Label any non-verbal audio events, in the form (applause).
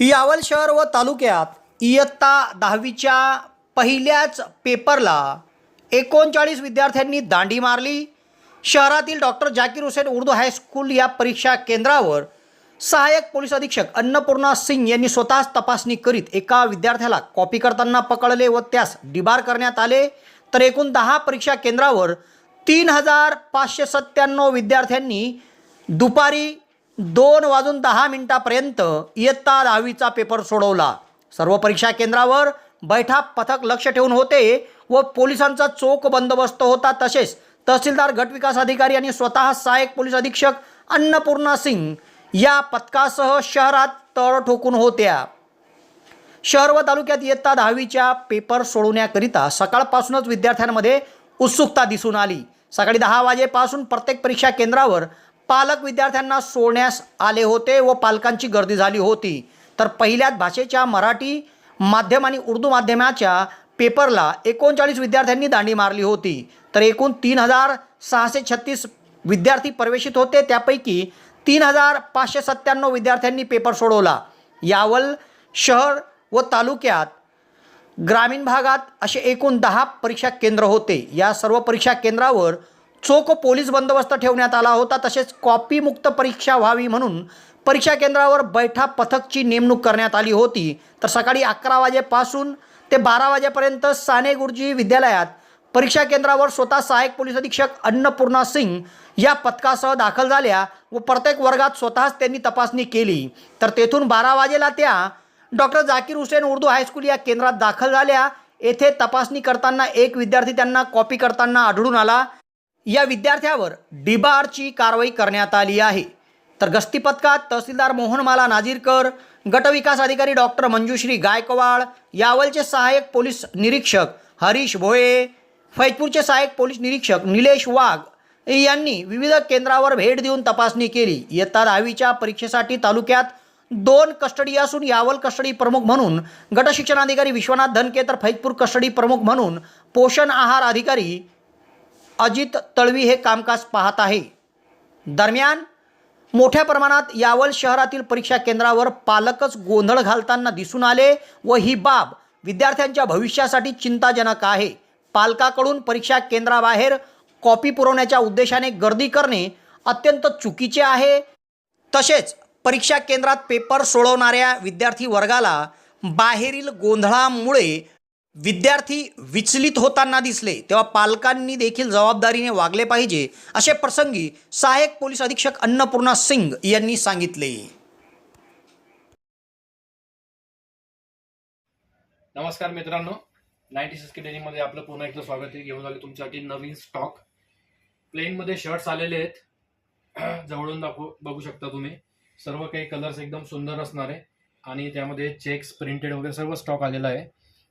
यावल शहर व तालुक्यात इयत्ता दहावीच्या पहिल्याच पेपरला एकोणचाळीस विद्यार्थ्यांनी दांडी मारली. शहरातील doctor Zakir Hussain Urdu high school या परीक्षा केंद्रावर सहाय्यक पोलीस अधीक्षक अन्नपूर्णा सिंग यांनी स्वतःच तपासणी करीत एका विद्यार्थ्याला कॉपी करताना पकडले व त्यास डिबार करण्यात आले. तर एकूण दहा परीक्षा केंद्रावर तीन हजार पाचशे सत्त्याण्णव विद्यार्थ्यांनी दुपारी दोन वाजून दहा मिनिटापर्यंत इयत्ता दहावीचा पेपर सोडवला. सर्व परीक्षा केंद्रावर बैठा पथक लक्ष ठेवून होते व पोलिसांचा चोख बंदोबस्त होता तसेच तहसीलदार गटविकास अधिकारी आणि स्वतः सहाय्यक पोलीस अधीक्षक अन्नपूर्णा सिंग या पथकासह शहरात तळ ठोकून होत्या. शहर व तालुक्यात इयत्ता दहावीच्या पेपर सोडवण्याकरिता सकाळपासूनच विद्यार्थ्यांमध्ये उत्सुकता दिसून आली. सकाळी दहा वाजेपासून प्रत्येक परीक्षा केंद्रावर पालक विद्यार्थ्यांना सोडण्यास आले होते व पालकांची गर्दी झाली होती. तर पहिल्याच भाषेच्या मराठी माध्यम आणि उर्दू माध्यमाच्या पेपरला एकोणचाळीस विद्यार्थ्यांनी दांडी मारली होती. तर एकूण तीन हजार सहाशे छत्तीस विद्यार्थी प्रवेशित होते. त्यापैकी तीन हजार पाचशे सत्त्याण्णव विद्यार्थ्यांनी पेपर सोडवला. यावल शहर व तालुक्यात ग्रामीण भागात असे एकूण दहा परीक्षा केंद्र होते. या सर्व परीक्षा केंद्रावर चोख पोलीस बंदोबस्त ठेवण्यात आला होता. तसेच कॉपीमुक्त परीक्षा व्हावी म्हणून परीक्षा केंद्रावर बैठा पथकची नेमणूक करण्यात आली होती. तर सकाळी अकरा वाजेपासून ते बारा वाजेपर्यंत साने गुरुजी विद्यालयात परीक्षा केंद्रावर स्वतः सहाय्यक पोलीस अधीक्षक अन्नपूर्णा सिंग या पथकासह दाखल झाल्या व प्रत्येक वर्गात स्वतःच त्यांनी तपासणी केली. तर तेथून बारा वाजेला त्या doctor Zakir Hussain Urdu high school या केंद्रात दाखल झाल्या. येथे तपासणी करताना एक विद्यार्थी त्यांना कॉपी करताना आढळून आला. या विद्यार्थ्यावर डिबारची कारवाई करण्यात आली आहे. तर गस्ती पथकात तहसीलदार मोहनमाला नाजीरकर गटविकास अधिकारी डॉक्टर मंजुश्री गायकवाड यावलचे सहाय्यक पोलीस निरीक्षक हरीश भोये फैजपूरचे सहाय्यक पोलीस निरीक्षक निलेश वाघ यांनी विविध केंद्रावर भेट देऊन तपासणी केली. इयत्ता दहावीच्या परीक्षेसाठी तालुक्यात दोन कस्टडी असून यावल कस्टडी प्रमुख म्हणून गटशिक्षणाधिकारी विश्वनाथ धनके तर फैजपूर कस्टडी प्रमुख म्हणून पोषण आहार अधिकारी अजित तळवी हे कामकाज पाहत आहे. दरम्यान मोठ्या प्रमाणात यावल शहरातील परीक्षा केंद्रावर पालकच गोंधळ घालताना दिसून आले व ही बाब विद्यार्थ्यांच्या भविष्यासाठी चिंताजनक आहे. पालकाकडून परीक्षा केंद्राबाहेर कॉपी पुरवण्याच्या उद्देशाने गर्दी करणे अत्यंत चुकीचे आहे. तसेच परीक्षा केंद्रात पेपर सोडवणाऱ्या विद्यार्थी वर्गाला बाहेरील गोंधळामुळे विद्यार्थी विचलित होताना दिसले तेव्हा पालकांनी देखील जबाबदारीने वागले पाहिजे असे प्रसंगी सहाय्यक पोलीस अधीक्षक अन्नपूर्णा सिंग यांनी सांगितले. नमस्कार मित्रांनो. नाईन्टी सिक्समध्ये आपलं पुन्हा एकदा स्वागत आहे. घेऊन आले तुमच्यासाठी नवीन स्टॉक प्लेनमध्ये शर्ट्स आलेले आहेत. (clears throat) जवळून दाखवू बघू शकता तुम्ही. सर्व काही कलर्स एकदम सुंदर असणार आहे. आणि त्यामध्ये चेक्स प्रिंटेड वगैरे सर्व स्टॉक आलेला आहे.